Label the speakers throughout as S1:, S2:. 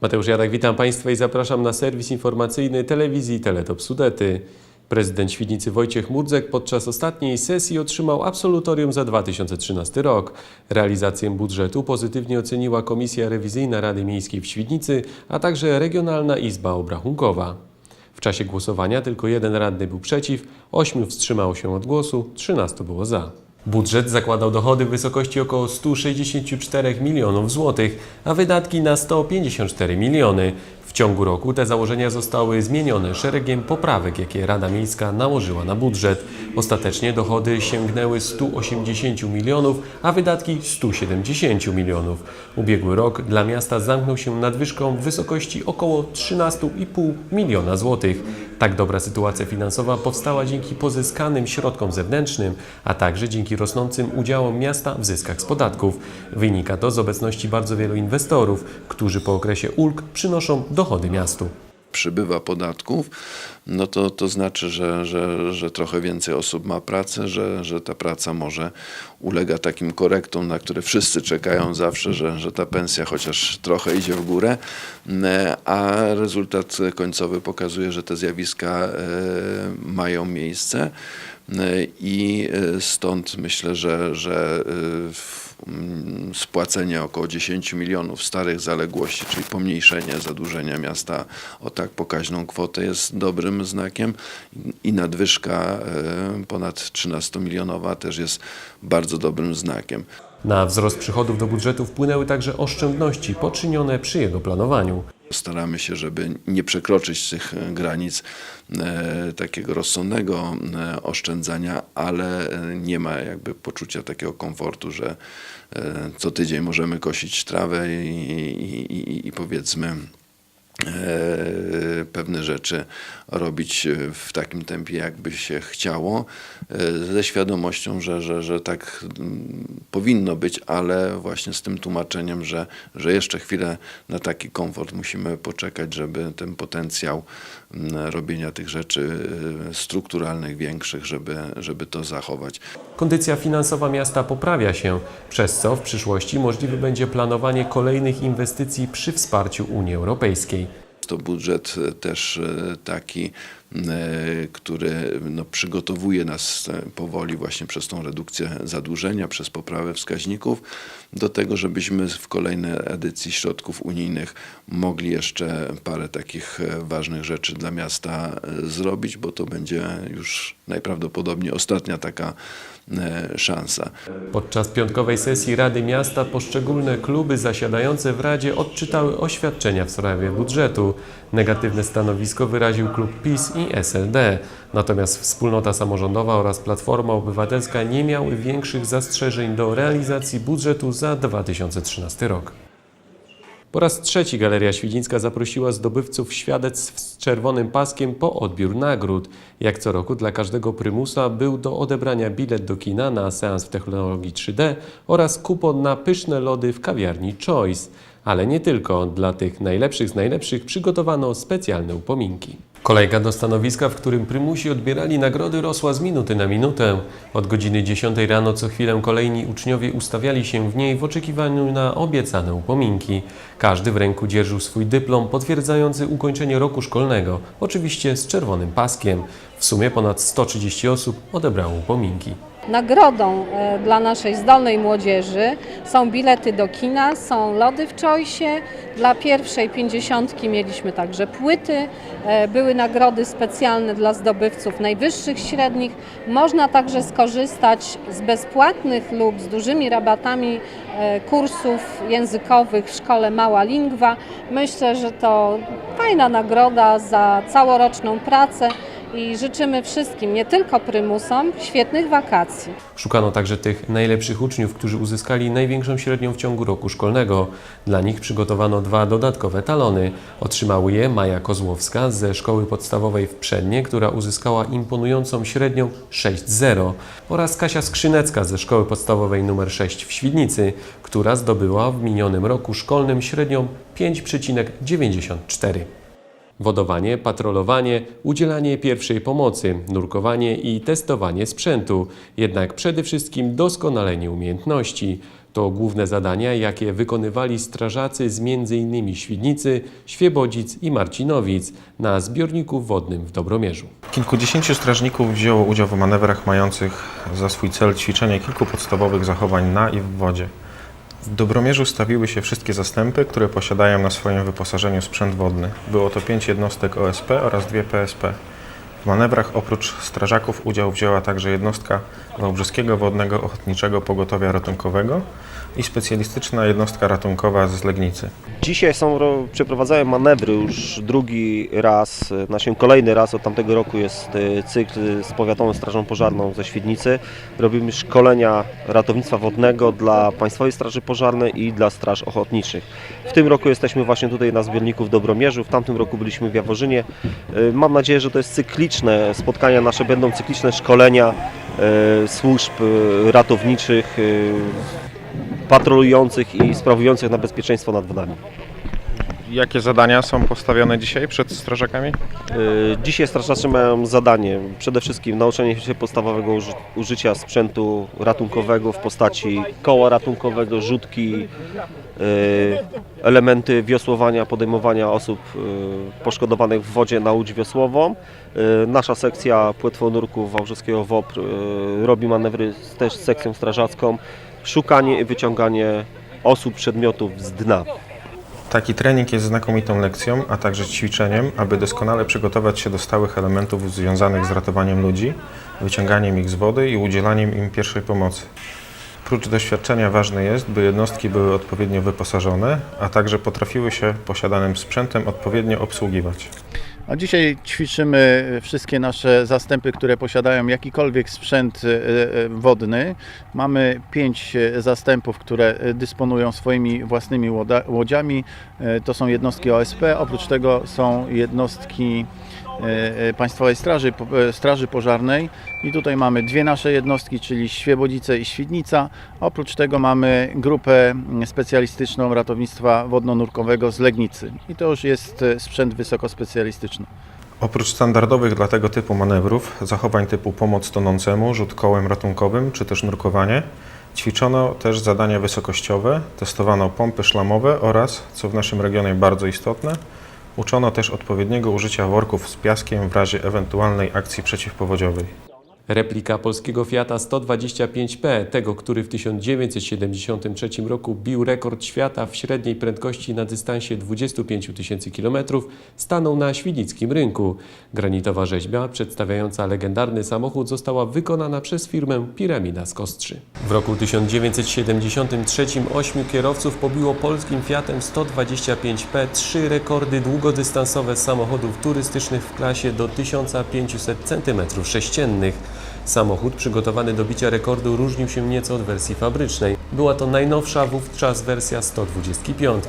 S1: Mateusz Jadak, witam Państwa i zapraszam na serwis informacyjny telewizji Teletop Sudety. Prezydent Świdnicy Wojciech Murdzek podczas ostatniej sesji otrzymał absolutorium za 2013 rok. Realizację budżetu pozytywnie oceniła Komisja Rewizyjna Rady Miejskiej w Świdnicy, a także Regionalna Izba Obrachunkowa. W czasie głosowania tylko jeden radny był przeciw, ośmiu wstrzymało się od głosu, 13 było za. Budżet zakładał dochody w wysokości około 164 milionów złotych, a wydatki na 154 miliony. W ciągu roku te założenia zostały zmienione szeregiem poprawek, jakie Rada Miejska nałożyła na budżet. Ostatecznie dochody sięgnęły 180 milionów, a wydatki 170 milionów. Ubiegły rok dla miasta zamknął się nadwyżką w wysokości około 13,5 miliona złotych. Tak dobra sytuacja finansowa powstała dzięki pozyskanym środkom zewnętrznym, a także dzięki rosnącym udziałom miasta w zyskach z podatków. Wynika to z obecności bardzo wielu inwestorów, którzy po okresie ulg przynoszą dochody miastu.
S2: przybywa podatków, no to, to znaczy, że, że, że trochę więcej osób ma pracę, że, że ta praca może ulega takim korektom, na które wszyscy czekają zawsze, że, że ta pensja chociaż trochę idzie w górę, e, a rezultat końcowy pokazuje, że te zjawiska e, mają miejsce. E, I e, stąd myślę, że, że e, mm, spłacenie około 10 milionów starych zaległości, czyli pomniejszenie zadłużenia miasta o tak pokaźną kwotę jest dobrym znakiem i nadwyżka e, ponad 13-milionowa też jest bardzo dobrym znakiem.
S1: Na wzrost przychodów do budżetu wpłynęły także oszczędności poczynione przy jego planowaniu.
S2: Staramy się, żeby nie przekroczyć tych granic e, takiego rozsądnego e, oszczędzania, ale nie ma jakby poczucia takiego komfortu, że co tydzień możemy kosić trawę i, i, i, i powiedzmy pewne rzeczy robić w takim tempie, jakby się chciało, e, ze świadomością, że, że, że tak mm, powinno być, ale właśnie z tym tłumaczeniem, że, że jeszcze chwilę na taki komfort musimy poczekać, żeby ten potencjał mm, robienia tych rzeczy e, strukturalnych, większych, żeby, żeby to zachować.
S1: Kondycja finansowa miasta poprawia się, przez co w przyszłości możliwe będzie planowanie kolejnych inwestycji przy wsparciu Unii Europejskiej.
S2: To budżet też e, taki, który no, przygotowuje nas e, powoli właśnie przez tą redukcję zadłużenia, przez poprawę wskaźników do tego, żebyśmy w kolejnej edycji środków unijnych mogli jeszcze parę takich e, ważnych rzeczy dla miasta e, zrobić, bo to będzie już najprawdopodobniej ostatnia taka e, szansa.
S1: Podczas piątkowej sesji Rady Miasta poszczególne kluby zasiadające w Radzie odczytały oświadczenia w sprawie budżetu. Negatywne stanowisko wyraził klub PiS i SLD. Natomiast Wspólnota Samorządowa oraz Platforma Obywatelska nie miały większych zastrzeżeń do realizacji budżetu za 2013 rok. Po raz trzeci Galeria Świdzińska zaprosiła zdobywców świadectw z czerwonym paskiem po odbiór nagród. Jak co roku dla każdego prymusa był do odebrania bilet do kina na seans w technologii 3D oraz kupon na pyszne lody w kawiarni Choice. Ale nie tylko, dla tych najlepszych z najlepszych przygotowano specjalne upominki. Kolejka do stanowiska, w którym prymusi odbierali nagrody rosła z minuty na minutę. Od godziny 10 rano co chwilę kolejni uczniowie ustawiali się w niej w oczekiwaniu na obiecane upominki. Każdy w ręku dzierżył swój dyplom potwierdzający ukończenie roku szkolnego, oczywiście z czerwonym paskiem. W sumie ponad 130 osób odebrało upominki.
S3: Nagrodą e, dla naszej zdolnej młodzieży są bilety do kina, są lody w Choice. Dla pierwszej pięćdziesiątki mieliśmy także płyty. E, Były nagrody specjalne dla zdobywców najwyższych średnich. Można także skorzystać z bezpłatnych lub z dużymi rabatami e, kursów językowych w szkole Mała Lingwa. Myślę, że to fajna nagroda za całoroczną pracę i życzymy wszystkim, nie tylko prymusom, świetnych wakacji.
S1: Szukano także tych najlepszych uczniów, którzy uzyskali największą średnią w ciągu roku szkolnego. Dla nich przygotowano dwa dodatkowe talony. Otrzymały je Maja Kozłowska ze szkoły podstawowej w Przednie, która uzyskała imponującą średnią 6,0 oraz Kasia Skrzynecka ze szkoły podstawowej nr 6 w Świdnicy, która zdobyła w minionym roku szkolnym średnią 5,94. Wodowanie, patrolowanie, udzielanie pierwszej pomocy, nurkowanie i testowanie sprzętu, jednak przede wszystkim doskonalenie umiejętności. To główne zadania, jakie wykonywali strażacy z m.in. Świdnicy, Świebodzic i Marcinowic na zbiorniku wodnym w Dobromierzu.
S4: Kilkudziesięciu strażników wzięło udział w manewrach mających za swój cel ćwiczenie kilku podstawowych zachowań na i w wodzie. W Dobromierzu stawiły się wszystkie zastępy, które posiadają na swoim wyposażeniu sprzęt wodny. Było to pięć jednostek OSP oraz dwie PSP. W manewrach oprócz strażaków udział wzięła także jednostka Wałbrzyskiego Wodnego Ochotniczego Pogotowia Ratunkowego i specjalistyczna jednostka ratunkowa z Legnicy.
S5: Dzisiaj są, ro- przeprowadzają manewry już drugi raz, znaczy kolejny raz od tamtego roku jest e, cykl z Powiatową Strażą Pożarną ze Świdnicy. Robimy szkolenia ratownictwa wodnego dla Państwowej Straży Pożarnej i dla Straż Ochotniczych. W tym roku jesteśmy właśnie tutaj na zbiorniku w Dobromierzu, w tamtym roku byliśmy w Jaworzynie. E, Mam nadzieję, że to jest cykliczne, spotkania nasze będą cykliczne szkolenia e, służb e, ratowniczych, e, patrolujących i sprawujących na bezpieczeństwo nad wodami.
S4: Jakie zadania są postawione dzisiaj przed strażakami?
S5: Y, Dzisiaj strażacy mają zadanie przede wszystkim nauczenie się podstawowego uży- użycia sprzętu ratunkowego w postaci koła ratunkowego, rzutki, y, elementy wiosłowania, podejmowania osób y, poszkodowanych w wodzie na łódź wiosłową. Nasza sekcja płetwonurków Wałbrzyskiego WOPR robi manewry też z sekcją strażacką, szukanie i wyciąganie osób, przedmiotów z dna.
S4: Taki trening jest znakomitą lekcją, a także ćwiczeniem, aby doskonale przygotować się do stałych elementów związanych z ratowaniem ludzi, wyciąganiem ich z wody i udzielaniem im pierwszej pomocy. Prócz doświadczenia ważne jest, by jednostki były odpowiednio wyposażone, a także potrafiły się posiadanym sprzętem odpowiednio obsługiwać.
S6: A dzisiaj ćwiczymy wszystkie nasze zastępy, które posiadają jakikolwiek sprzęt e, e, wodny. Mamy pięć e, zastępów, które dysponują swoimi własnymi łodziami. To są jednostki OSP, oprócz tego są jednostki Państwowej Straży, e, Straży Pożarnej i tutaj mamy dwie nasze jednostki, czyli Świebodzice i Świdnica. Oprócz tego mamy grupę mm, specjalistyczną ratownictwa wodno-nurkowego z Legnicy i to już jest e, sprzęt wysokospecjalistyczny.
S4: Oprócz standardowych dla tego typu manewrów, zachowań typu pomoc tonącemu, rzut kołem ratunkowym czy też nurkowanie, ćwiczono też zadania wysokościowe, testowano pompy szlamowe oraz, co w naszym regionie bardzo istotne, uczono też odpowiedniego użycia worków z piaskiem w razie ewentualnej akcji przeciwpowodziowej.
S1: Replika polskiego Fiata 125P, tego, który w 1973 roku bił rekord świata w średniej prędkości na dystansie 25 tysięcy km, stanął na świdnickim rynku. Granitowa rzeźba przedstawiająca legendarny samochód została wykonana przez firmę Piramida z Kostrzy. W roku 1973 ośmiu kierowców pobiło polskim Fiatem 125P trzy rekordy długodystansowe samochodów turystycznych w klasie do 1500 cm3. Samochód przygotowany do bicia rekordu różnił się nieco od wersji fabrycznej. Była to najnowsza wówczas wersja 125.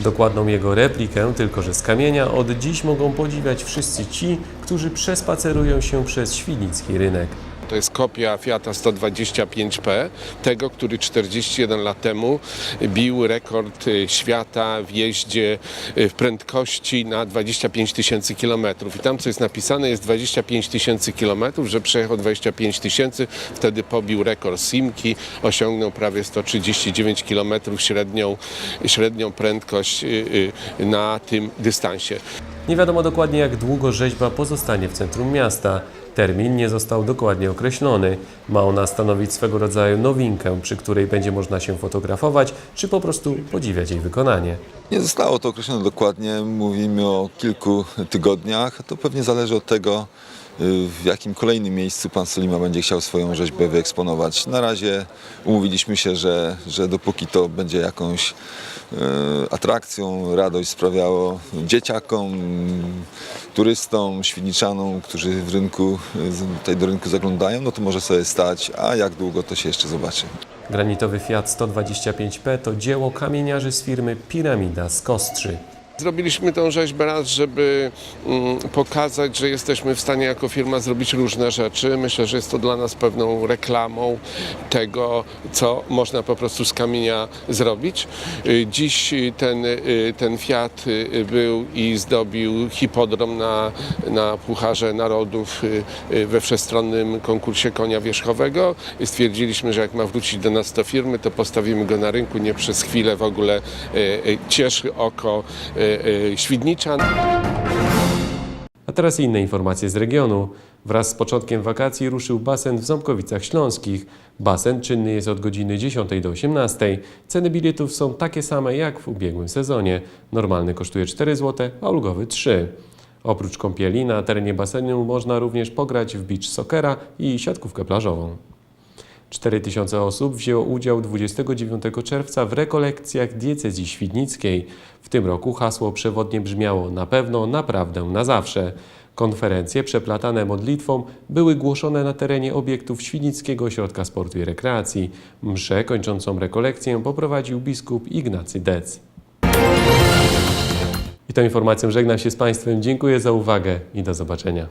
S1: Dokładną jego replikę, tylko że z kamienia, od dziś mogą podziwiać wszyscy ci, którzy przespacerują się przez świdnicki rynek.
S7: To jest kopia Fiata 125P, tego, który 41 lat temu bił rekord y, świata w jeździe y, w prędkości na 25 tysięcy kilometrów. I tam, co jest napisane, jest 25 tysięcy kilometrów, że przejechał 25 tysięcy, wtedy pobił rekord Simki, osiągnął prawie 139 kilometrów średnią, średnią prędkość y, na tym dystansie.
S1: Nie wiadomo dokładnie, jak długo rzeźba pozostanie w centrum miasta. Termin nie został dokładnie określony. Ma ona stanowić swego rodzaju nowinkę, przy której będzie można się fotografować, czy po prostu podziwiać jej wykonanie.
S8: Nie zostało to określone dokładnie, mówimy o kilku tygodniach. To pewnie zależy od tego, w jakim kolejnym miejscu pan Solima będzie chciał swoją rzeźbę wyeksponować. Na razie umówiliśmy się, że, że dopóki to będzie jakąś y, atrakcją, radość sprawiało dzieciakom, turystom, świdniczanom, którzy w rynku, y, tutaj do rynku zaglądają, no to może sobie stać, a jak długo to się jeszcze zobaczy.
S1: Granitowy Fiat 125P to dzieło kamieniarzy z firmy Piramida z Kostrzy.
S7: Zrobiliśmy tą rzeźbę raz, żeby mm, pokazać, że jesteśmy w stanie jako firma zrobić różne rzeczy. Myślę, że jest to dla nas pewną reklamą tego, co można po prostu z kamienia zrobić. Y, Dziś y, ten, y, ten Fiat był i zdobił hipodrom na, na Pucharze Narodów we wszechstronnym konkursie konia wierzchowego. Stwierdziliśmy, że jak ma wrócić do nas do firmy, to postawimy go na rynku. Nie przez chwilę w ogóle cieszy oko y, y, Świdnicza.
S1: A teraz inne informacje z regionu. Wraz z początkiem wakacji ruszył basen w Ząbkowicach Śląskich. Basen czynny jest od godziny 10 do 18. Ceny biletów są takie same jak w ubiegłym sezonie. Normalny kosztuje 4 zł, a ulgowy 3. Oprócz kąpieli na terenie basenu można również pograć w beach soccera i siatkówkę plażową. 4000 osób wzięło udział 29 czerwca w rekolekcjach diecezji świdnickiej. W tym roku hasło przewodnie brzmiało na pewno, naprawdę, na zawsze. Konferencje przeplatane modlitwą były głoszone na terenie obiektów Świdnickiego Ośrodka Sportu i Rekreacji. Mszę kończącą rekolekcję poprowadził biskup Ignacy Dec. I tą informacją żegnam się z Państwem. Dziękuję za uwagę i do zobaczenia.